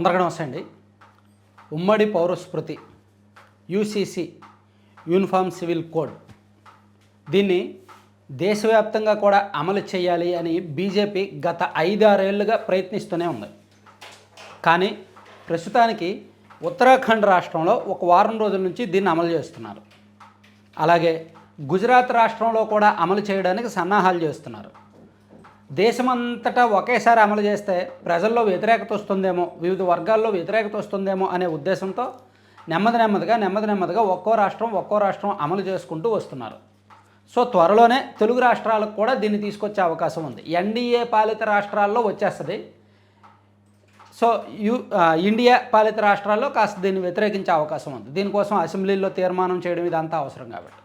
అందరికీ నమస్తే అండి. ఉమ్మడి పౌరస్మృతి యూసీసీ యూనిఫామ్ సివిల్ కోడ్ దీన్ని దేశవ్యాప్తంగా కూడా అమలు చేయాలి అని బీజేపీ గత ఐదారేళ్ళుగా ప్రయత్నిస్తూనే ఉంది. కానీ ప్రస్తుతానికి ఉత్తరాఖండ్ రాష్ట్రంలో ఒక వారం రోజుల నుంచి దీన్ని అమలు చేస్తున్నారు. అలాగే గుజరాత్ రాష్ట్రంలో కూడా అమలు చేయడానికి సన్నాహాలు చేస్తున్నారు. దేశమంతటా ఒకేసారి అమలు చేస్తే ప్రజల్లో వ్యతిరేకత వస్తుందేమో వివిధ వర్గాల్లో వ్యతిరేకత వస్తుందేమో అనే ఉద్దేశంతో నెమ్మది నెమ్మదిగా నెమ్మది నెమ్మదిగా ఒక్కో రాష్ట్రం ఒక్కో రాష్ట్రం అమలు చేసుకుంటూ వస్తున్నారు. సో త్వరలోనే తెలుగు రాష్ట్రాలకు కూడా దీన్ని తీసుకొచ్చే అవకాశం ఉంది. ఎన్డీఏ పాలిత రాష్ట్రాల్లో వచ్చేస్తుంది. సో యు ఇండియా పాలిత రాష్ట్రాల్లో కాస్త దీన్ని వ్యతిరేకించే అవకాశం ఉంది. దీనికోసం అసెంబ్లీలో తీర్మానం చేయడం ఇదంతా అవసరం కాబట్టి.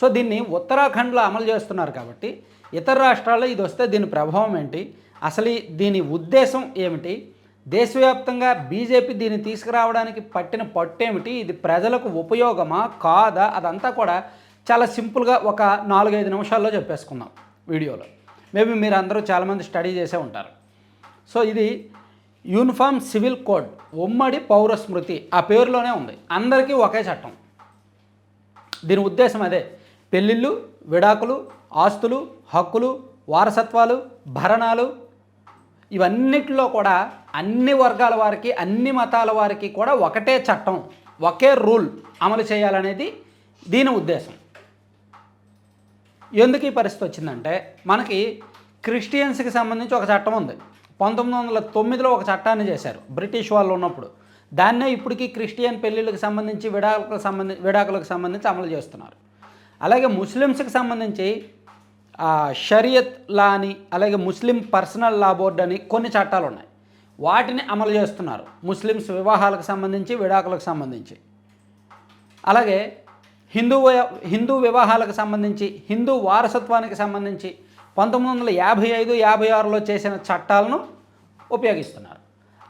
సో దీన్ని ఉత్తరాఖండ్లో అమలు చేస్తున్నారు కాబట్టి ఇతర రాష్ట్రాల్లో ఇది వస్తే దీని ప్రభావం ఏంటి? అసలు ఈ- దీని ఉద్దేశం ఏమిటి? దేశవ్యాప్తంగా బీజేపీ దీన్ని తీసుకురావడానికి పట్టిన పట్టేమిటి? ఇది ప్రజలకు ఉపయోగమా? కాదా? అదంతా కూడా చాలా సింపుల్గా ఒక నాలుగైదు నిమిషాల్లో చెప్పేసుకుందాం వీడియోలో. మేబీ మీరు అందరూ చాలామంది స్టడీ చేసే ఉంటారు. సో ఇది యూనిఫామ్ సివిల్ కోడ్ ఉమ్మడి పౌర స్మృతి ఆ పేరులోనే ఉంది. అందరికీ ఒకే చట్టం. దీని ఉద్దేశం అదే. పెళ్ళిళ్ళు విడాకులు ఆస్తులు హక్కులు వారసత్వాలు భరణాలు ఇవన్నిటిలో కూడా అన్ని వర్గాల వారికి అన్ని మతాల వారికి కూడా ఒకటే చట్టం ఒకే రూల్ అమలు చేయాలనేది దీని ఉద్దేశం. ఎందుకు ఈ పరిస్థితి వచ్చిందంటే మనకి క్రిస్టియన్స్కి సంబంధించి ఒక చట్టం ఉంది. పంతొమ్మిది వందల తొమ్మిదిలో ఒక చట్టాన్ని చేశారు బ్రిటిష్ వాళ్ళు ఉన్నప్పుడు. దాన్నే ఇప్పటికీ క్రిస్టియన్ పెళ్ళిళ్ళకి సంబంధించి విడాకులకు సంబంధించి విడాకులకు సంబంధించి అమలు చేస్తున్నారు. అలాగే ముస్లిమ్స్కి సంబంధించి షరియత్ లా అని అలాగే ముస్లిం పర్సనల్ లా బోర్డు అని కొన్ని చట్టాలు ఉన్నాయి వాటిని అమలు చేస్తున్నారు. ముస్లిమ్స్ వివాహాలకు సంబంధించి విడాకులకు సంబంధించి. అలాగే హిందూ హిందూ వివాహాలకు సంబంధించి హిందూ వారసత్వానికి సంబంధించి పంతొమ్మిది వందల యాభై ఐదు యాభై ఆరులో చేసిన చట్టాలను ఉపయోగిస్తున్నారు.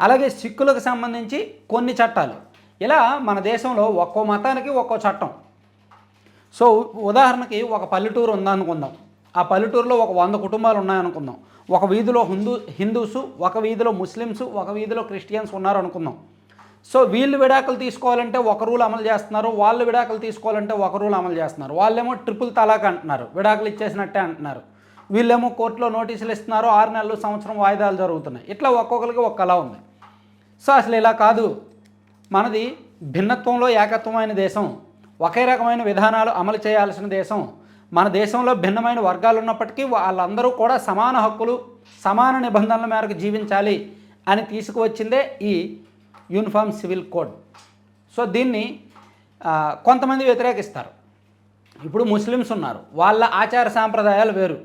అలాగే సిక్కులకు సంబంధించి కొన్ని చట్టాలు. ఇలా మన దేశంలో ఒక్కో మతానికి ఒక్కో చట్టం. సో ఉదాహరణకి ఒక పల్లెటూరు ఉందనుకుందాం. ఆ పల్లెటూరులో ఒక వంద కుటుంబాలు ఉన్నాయనుకుందాం. ఒక వీధిలో హిందూ హిందూస్ ఒక వీధిలో ముస్లిమ్స్ ఒక వీధిలో క్రిస్టియన్స్ ఉన్నారు అనుకుందాం సో వీళ్ళు విడాకులు తీసుకోవాలంటే ఒక రూల్ అమలు చేస్తున్నారు. వాళ్ళు విడాకులు తీసుకోవాలంటే ఒక రూల్ అమలు చేస్తున్నారు. వాళ్ళేమో ట్రిపుల్ తలాక్ అంటున్నారు. విడాకులు ఇచ్చేసినట్టే అంటున్నారు. వీళ్ళేమో కోర్టులో నోటీసులు ఇస్తున్నారు. ఆరు నెలలు సంవత్సరం వాయిదాలు జరుగుతున్నాయి. ఇట్లా ఒక్కొక్కరికి ఒక కళ ఉంది. సో అసలు ఇలా కాదు. మనది భిన్నత్వంలో ఏకత్వమైన దేశం. ఒకే రకమైన విధానాలు అమలు చేయాల్సిన దేశం. మన దేశంలో భిన్నమైన వర్గాలు ఉన్నప్పటికీ వాళ్ళందరూ కూడా సమాన హక్కులు సమాన నిబంధనల మేరకు జీవించాలి అని తీసుకువచ్చిందే ఈ యూనిఫామ్ సివిల్ కోడ్. సో దీన్ని కొంతమంది వ్యతిరేకిస్తారు. ఇప్పుడు ముస్లిమ్స్ ఉన్నారు. వాళ్ళ ఆచార సాంప్రదాయాలు వేరు.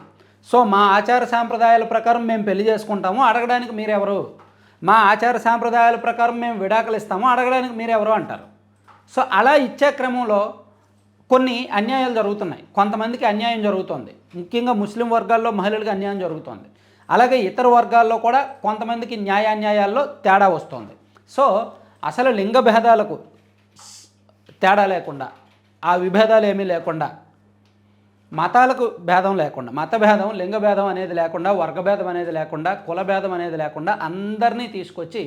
సో మా ఆచార సాంప్రదాయాల ప్రకారం మేము పెళ్ళి చేసుకుంటాము అడగడానికి మీరెవరు? మా ఆచార సాంప్రదాయాల ప్రకారం మేము విడాకులు ఇస్తాము అడగడానికి మీరెవరు అంటారు? సో అలా ఇచ్చే క్రమంలో కొన్ని అన్యాయాలు జరుగుతున్నాయి. కొంతమందికి అన్యాయం జరుగుతుంది. ముఖ్యంగా ముస్లిం వర్గాల్లో మహిళలకు అన్యాయం జరుగుతుంది. అలాగే ఇతర వర్గాల్లో కూడా కొంతమందికి న్యాయాన్యాయాల్లో తేడా వస్తుంది. సో అసలు లింగ భేదాలకు తేడా లేకుండా ఆ విభేదాలు ఏమీ లేకుండా మతాలకు భేదం లేకుండా మత భేదం లింగ భేదం అనేది లేకుండా వర్గభేదం అనేది లేకుండా కుల భేదం అనేది లేకుండా అందరినీ తీసుకొచ్చి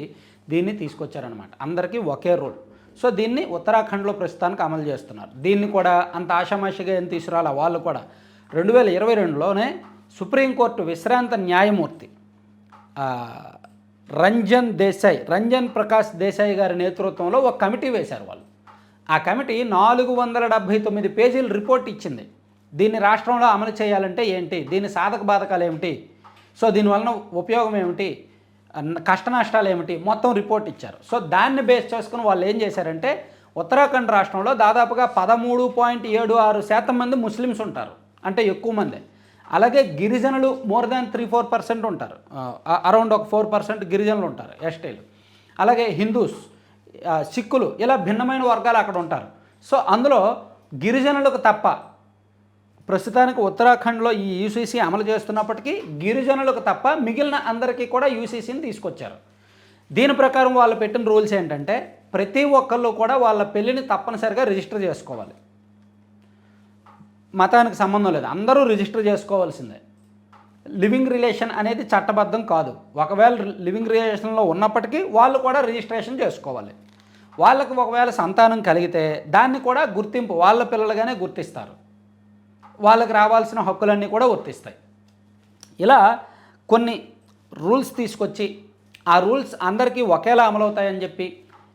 దీన్ని తీసుకొచ్చారనమాట అందరికీ ఒకే రూల్. సో దీన్ని ఉత్తరాఖండ్లో ప్రస్తుతానికి అమలు చేస్తున్నారు. దీన్ని కూడా అంత ఆషామాషిగా ఏం తీసుకురాలా? వాళ్ళు కూడా. రెండు వేల ఇరవై రెండులోనే సుప్రీంకోర్టు విశ్రాంత న్యాయమూర్తి రంజన్ దేశాయ్ రంజన్ ప్రకాష్ దేశాయ్ గారి నేతృత్వంలో ఒక కమిటీ వేశారు వాళ్ళు. ఆ కమిటీ నాలుగు వందల డెబ్భై తొమ్మిది పేజీల రిపోర్ట్ ఇచ్చింది. దీన్ని రాష్ట్రంలో అమలు చేయాలంటే ఏంటి? దీని సాధక బాధకాలు ఏమిటి? సో దీనివలన ఉపయోగం ఏమిటి? కష్ట నష్టాలు ఏమిటి మొత్తం రిపోర్ట్ ఇచ్చారు. సో దాన్ని బేస్ చేసుకుని వాళ్ళు ఏం చేశారంటే ఉత్తరాఖండ్ రాష్ట్రంలో దాదాపుగా పదమూడు పాయింట్ ఏడు ఆరు శాతం మంది ముస్లిమ్స్ ఉంటారు. అంటే ఎక్కువ మంది. అలాగే గిరిజనులు more than three four percent ఉంటారు. అరౌండ్ ఒక ఫోర్ పర్సెంట్ గిరిజనులు ఉంటారు ఎస్టీలు. అలాగే హిందూస్ సిక్కులు ఇలా భిన్నమైన వర్గాలు అక్కడ ఉంటారు. సో అందులో గిరిజనులకు తప్ప ప్రస్తుతానికి ఉత్తరాఖండ్లో ఈ యూసీసీ అమలు చేస్తున్నప్పటికీ గిరిజనులకు తప్ప మిగిలిన అందరికీ కూడా యూసీసీని తీసుకొచ్చారు. దీని ప్రకారం వాళ్ళు పెట్టిన రూల్స్ ఏంటంటే ప్రతి ఒక్కళ్ళు కూడా వాళ్ళ పెళ్ళిని తప్పనిసరిగా రిజిస్టర్ చేసుకోవాలి. మతానికి సంబంధం లేదు. అందరూ రిజిస్టర్ చేసుకోవాల్సిందే. లివింగ్ రిలేషన్ అనేది చట్టబద్ధం కాదు. ఒకవేళ లివింగ్ రిలేషన్లో ఉన్నప్పటికీ వాళ్ళు కూడా రిజిస్ట్రేషన్ చేసుకోవాలి. వాళ్ళకు ఒకవేళ సంతానం కలిగితే దాన్ని కూడా గుర్తింపు వాళ్ళ పిల్లలుగానే గుర్తిస్తారు. వాళ్ళకి రావాల్సిన హక్కులన్నీ కూడా వర్తిస్తాయి ఇలా కొన్ని రూల్స్ తీసుకొచ్చి ఆ రూల్స్ అందరికీ ఒకేలా అమలవుతాయని చెప్పి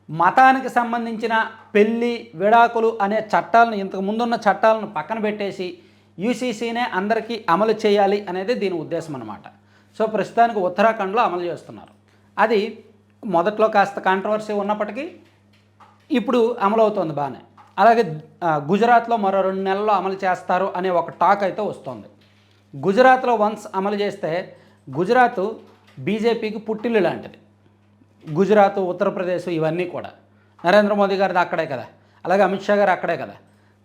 మతానికి సంబంధించిన పెళ్ళి విడాకులు అనే చట్టాలను ఇంతకు ముందున్న చట్టాలను పక్కన పెట్టేసి యూసీసీనే అందరికీ అమలు చేయాలి అనేది దీని ఉద్దేశం అనమాట సో ప్రస్తుతానికి ఉత్తరాఖండ్లో అమలు చేస్తున్నారు. అది మొదట్లో కాస్త కాంట్రవర్సీ ఉన్నప్పటికీ ఇప్పుడు అమలవుతోంది బాగానే. అలాగే గుజరాత్లో మరో రెండు నెలల్లో అమలు చేస్తారు అనే ఒక టాక్ అయితే వస్తుంది. గుజరాత్లో వన్స్ అమలు చేస్తే గుజరాత్ బీజేపీకి పుట్టిల్లు లాంటిది. గుజరాత్ ఉత్తరప్రదేశ్ ఇవన్నీ కూడా. నరేంద్ర మోదీ గారిది అక్కడే కదా. అలాగే అమిత్ షా గారు అక్కడే కదా.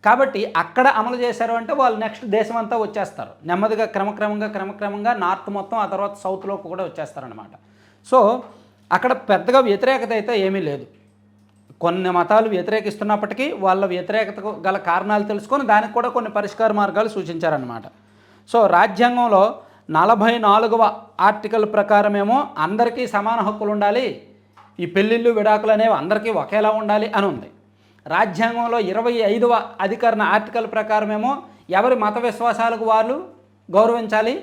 కాబట్టి అక్కడ అమలు చేశారు అంటే వాళ్ళు నెక్స్ట్ దేశం అంతా వచ్చేస్తారు. నెమ్మదిగా క్రమక్రమంగా క్రమక్రమంగా నార్త్ మొత్తం ఆ తర్వాత సౌత్లో కూడా వచ్చేస్తారనమాట సో అక్కడ పెద్దగా వ్యతిరేకత అయితే ఏమీ లేదు. కొన్ని మతాలు వ్యతిరేకిస్తున్నప్పటికీ వాళ్ళ వ్యతిరేకతకు గల కారణాలు తెలుసుకొని దానికి కూడా కొన్ని పరిష్కార మార్గాలు సూచించారన్నమాట. సో రాజ్యాంగంలో నలభై నాలుగవ ఆర్టికల్ ప్రకారమేమో అందరికీ సమాన హక్కులు ఉండాలి ఈ పెళ్ళిళ్ళు విడాకులు అనేవి అందరికీ ఒకేలా ఉండాలి అని ఉంది. రాజ్యాంగంలో ఇరవై ఐదవ అధికరణ ఆర్టికల్ ప్రకారమేమో ఎవరి మత విశ్వాసాలకు వాళ్ళు గౌరవించాలి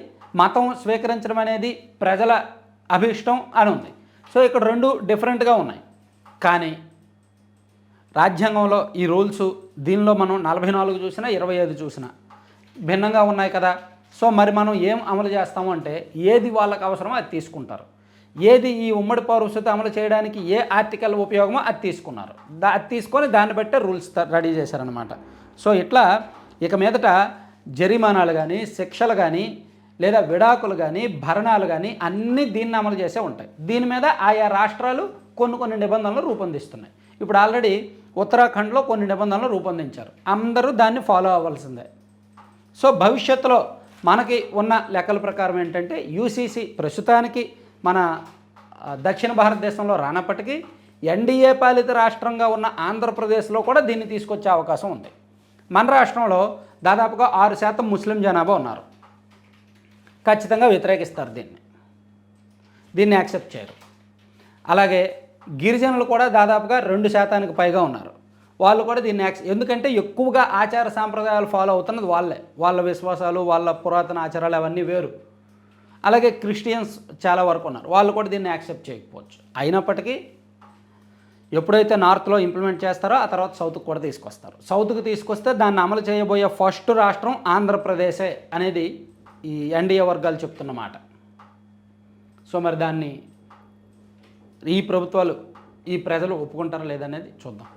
మతం స్వీకరించడం అనేది ప్రజల అభిష్టం అని ఉంది. సో ఇక్కడ రెండు డిఫరెంట్గా ఉన్నాయి. కానీ రాజ్యాంగంలో ఈ రూల్స్ దీనిలో మనం నలభై నాలుగు చూసినా ఇరవై ఐదు చూసినా భిన్నంగా ఉన్నాయి కదా? సో మరి మనం ఏం అమలు చేస్తాము అంటే ఏది వాళ్ళకి అవసరమో అది తీసుకుంటారు. ఏది ఈ ఉమ్మడి పౌరసత్వం అమలు చేయడానికి ఏ ఆర్టికల్ ఉపయోగమో అది తీసుకున్నారు. దా అది తీసుకొని దాన్ని బట్టే రూల్స్ రెడీ చేశారనమాట సో ఇట్లా ఇక మీదట జరిమానాలు కానీ శిక్షలు కానీ లేదా విడాకులు కానీ భరణాలు కానీ అన్నీ దీన్ని అమలు చేసే ఉంటాయి. దీని మీద ఆయా రాష్ట్రాలు కొన్ని కొన్ని నిబంధనలు రూపొందిస్తున్నాయి. ఇప్పుడు ఆల్రెడీ ఉత్తరాఖండ్లో కొన్ని నిబంధనలు రూపొందించారు. అందరూ దాన్ని ఫాలో అవ్వాల్సిందే. సో భవిష్యత్తులో మనకి ఉన్న లెక్కల ప్రకారం ఏంటంటే యూసీసీ ప్రస్తుతానికి మన దక్షిణ భారతదేశంలో రానప్పటికీ ఎన్డీఏ పాలిత రాష్ట్రంగా ఉన్న ఆంధ్రప్రదేశ్లో కూడా దీన్ని తీసుకొచ్చే అవకాశం ఉంది. మన రాష్ట్రంలో దాదాపుగా ఆరు శాతం ముస్లిం జనాభా ఉన్నారు. ఖచ్చితంగా వ్యతిరేకిస్తారు దీన్ని. దీన్ని యాక్సెప్ట్ చేయరు. అలాగే గిరిజనులు కూడా దాదాపుగా రెండు శాతానికి పైగా ఉన్నారు. వాళ్ళు కూడా దీన్ని యాక్స్ ఎందుకంటే ఎక్కువగా ఆచార సాంప్రదాయాలు ఫాలో అవుతున్నది వాళ్ళే. వాళ్ళ విశ్వాసాలు వాళ్ళ పురాతన ఆచారాలు అవన్నీ వేరు. అలాగే క్రిస్టియన్స్ చాలా వరకు ఉన్నారు. వాళ్ళు కూడా దీన్ని యాక్సెప్ట్ చేయకపోవచ్చు. అయినప్పటికీ ఎప్పుడైతే నార్త్లో ఇంప్లిమెంట్ చేస్తారో ఆ తర్వాత సౌత్కి కూడా తీసుకొస్తారు. సౌత్కి తీసుకొస్తే దాన్ని అమలు చేయబోయే ఫస్ట్ రాష్ట్రం ఆంధ్రప్రదేశే అనేది ఈ ఎన్డీఏ వర్గాలు చెప్తున్నమాట సో మరి దాన్ని ఈ ప్రభుత్వాలు ఈ ప్రజలు ఒప్పుకుంటారా లేదనేది చూద్దాం.